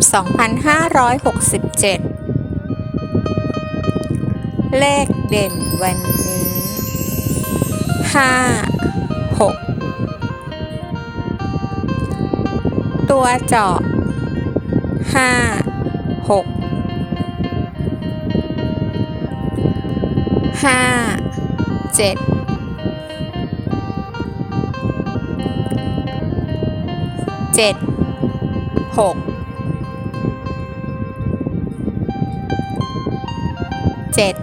2567 เลขเด่นวันนี้ 5 6 ตัวเจาะ 5 6 5เจ็ดเจ็ดหก เจ็ด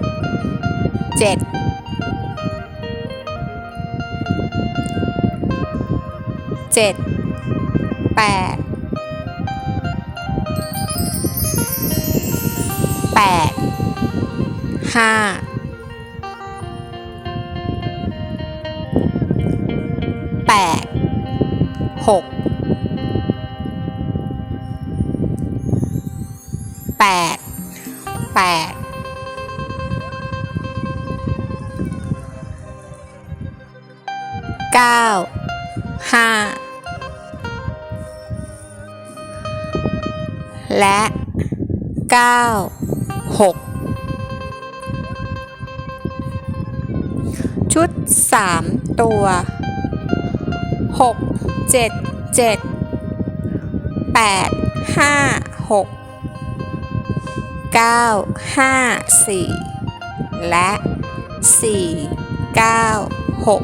เจ็ดเจ็ดแปดแปดห้าแปดหกแปดแปด ก้าห้าและเก้าหกชุดสามตัวหกเจ็ดเจ็ดแปดห้าหกเก้าห้าสี่และสี่เก้าหก